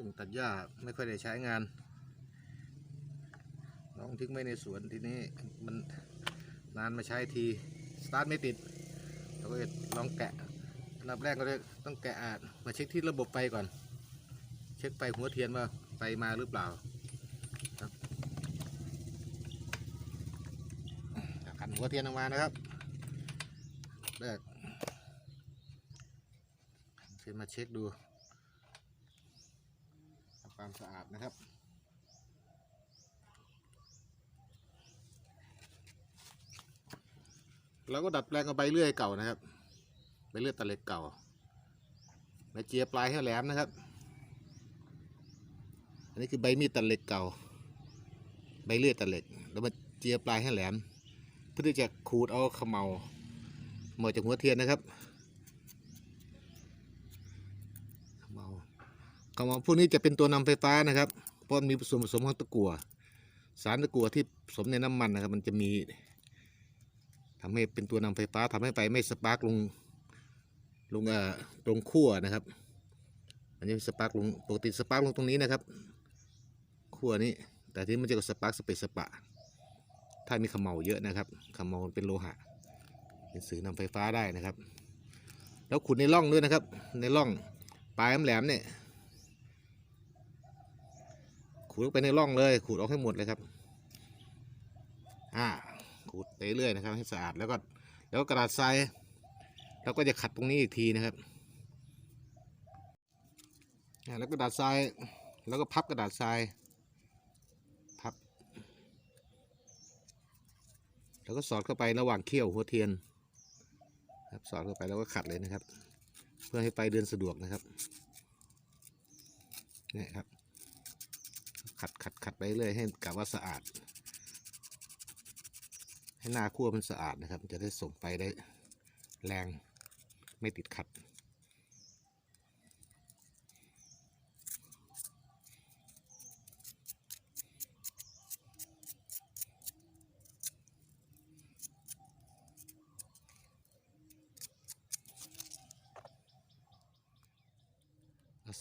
รื่องตัดหญ้าไม่ค่อยได้ใช้งานลองทิ้งไว้ในสวนทีนี้มันนานมาใช้ทีสตาร์ทไม่ติดเราก็ลองแกะอันดับแรกก็เลยต้องแกะอาดมาเช็คที่ระบบไฟก่อน เช็คไฟหัวเทียนว่าไฟมาหรือเปล่าครับขันหัวเทียนออกมานะครับแรกเช็คมาเช็คดู ความสะอาดนะครับแล้วก็ดัดแปลงเอาใบเลื่อยเก่านะครับใบเลื่อยตะเล็กเก่าใบเจียปลายให้แหลมนะครับ อันนี้คือใบมีดตัดเล็กเก่า ใบเลื่อยตัดเล็กแล้วมาเจียปลายให้แหลม เพื่อที่จะขูดเอาขมเมาเหมาจากหัวเทียนนะครับเขมเมาเขมเมาพวกนี้จะเป็นตัวนำไฟฟ้านะครับ เพราะมีส่วนผสมของตะกั่วสารตะกั่วที่ผสมในน้ำมันนะครับ มันจะมีทำให้เป็นตัวนำไฟฟ้าทำให้ไฟไม่สปาร์กลงลงเอ่อตรงขั้วนะครับ อันนี้สปาร์กลงปกติสปาร์กลงตรงนี้นะครับขั้วนี้ แต่ที่มันจะสปาร์กสเปซสปะ ถ้ามีขมเมาเยอะนะครับขมเมาเป็นโลหะ เป็นสื่อนำไฟฟ้าได้นะครับ แล้วขุดในร่องด้วยนะครับ ในร่องปลายแหลมเนี่ยขู ดลงไปในร่องเลย ขูดออกให้หมดเลยครับ อ่า ขูดไปเรื่อยนะครับ ให้สะอาดแล้วก็แล้วกกระดาษทรายเราก็จะขัดตรงนี้อีกทีนะครับแล้วกระดาษทรายแล้วก็พับกระดาษทรายพับ แล้วก็สอดเข้าไประหว่างเขี้ยวหัวเทียน ครับสอดเข้าไปแล้วก็ขัดเลยนะครับ เพื่อให้ไฟเดินสะดวกนะครับนี่ครับ ขัดขัดขัดไปเรื่อยให้กะว่าสะอาด ให้หน้าคั่วมันสะอาดนะครับ จะได้ส่งไฟได้แรงไม่ติดขัด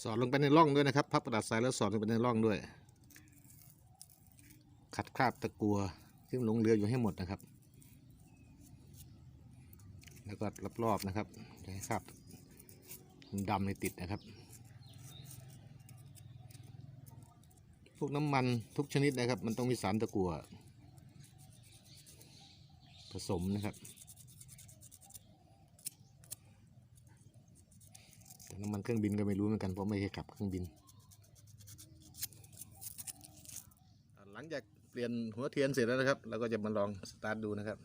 สอดลงไปในร่องด้วยนะครับ พับกระดาษทรายแล้วสอดลงไปในร่องด้วย ขัดคราบตะกัวที่มันหลงเหลืออยู่ให้หมดนะครับ แล้วก็รอบๆนะครับจะให้คราบดำในติดนะครับ พวกน้ำมันทุกชนิดนะครับ มันต้องมีสารตะกัวผสมนะครับแต่น้ำมันเครื่องบินก็ไม่รู้เหมือนกันเพราะไม่เคยขับเครื่องบิน หลังจากเปลี่ยนหัวเทียนเสร็จแล้วนะครับเราก็จะมาลองสตาร์ทดูนะครับ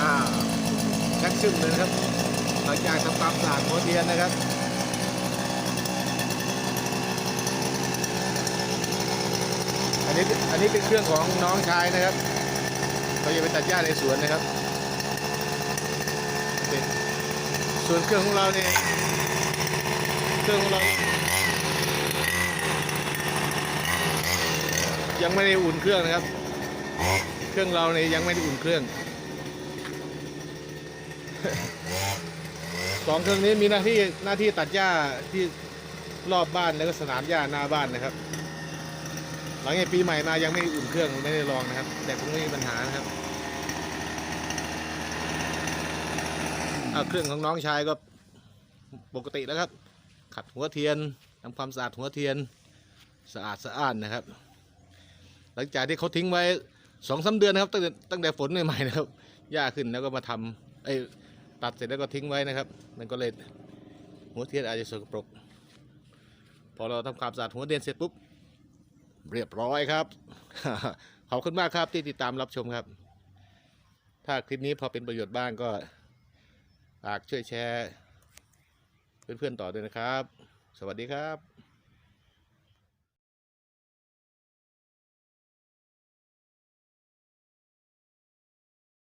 อ่าชักชึ่งเลยนะครับหลังจากทำความสะอาดหัวเทียนนะครับอันนี้อันนี้เป็นเครื่องของน้องชายนะครับเขาจะไปตัดหญ้าในสวนนะครับส่วนเครื่องของเราเนี่ยเครื่องของเรา ยังไม่ได้อุ่นเครื่องนะครับ เครื่องเราเนี่ยยังไม่ได้อุ่นเครื่องสองเครื่องนี้มีหน้าที่หน้าที่ตัดหญ้าที่รอบบ้านแล้วก็สนามหญ้าหน้าบ้านนะครับ หลังจากปีใหม่มายังไม่ได้อุ่นเครื่องไม่ได้ลองนะครับ แต่คงไม่มีปัญหานะครับอ่าเครื่องของน้องชายก็ปกติแล้วครับ ขัดหัวเทียนทำความสะอาดหัวเทียนสะอาดสะอ้านนะครับ หลังจากที่เขาทิ้งไว้สองสาเดือนนะครับตั้งแต่ตั้งแต่ฝนใหม่ๆนะครับหญ้าขึ้นแล้วก็มาทำไอ้ตัดเสร็จแล้วก็ทิ้งไว้นะครับ มันก็เลยหัวเทียนอาจจะสกปรกพอเราทำความสะอาดหัวเทียนเสร็จปุ๊บเรียบร้อยครับขอบคุณมากครับที่ติดตามรับชมครับ ถ้าคลิปนี้พอเป็นประโยชน์บ้างก็ฝากช่วยแชร์ เพื่อนๆต่อด้วยนะครับ สวัสดีครับ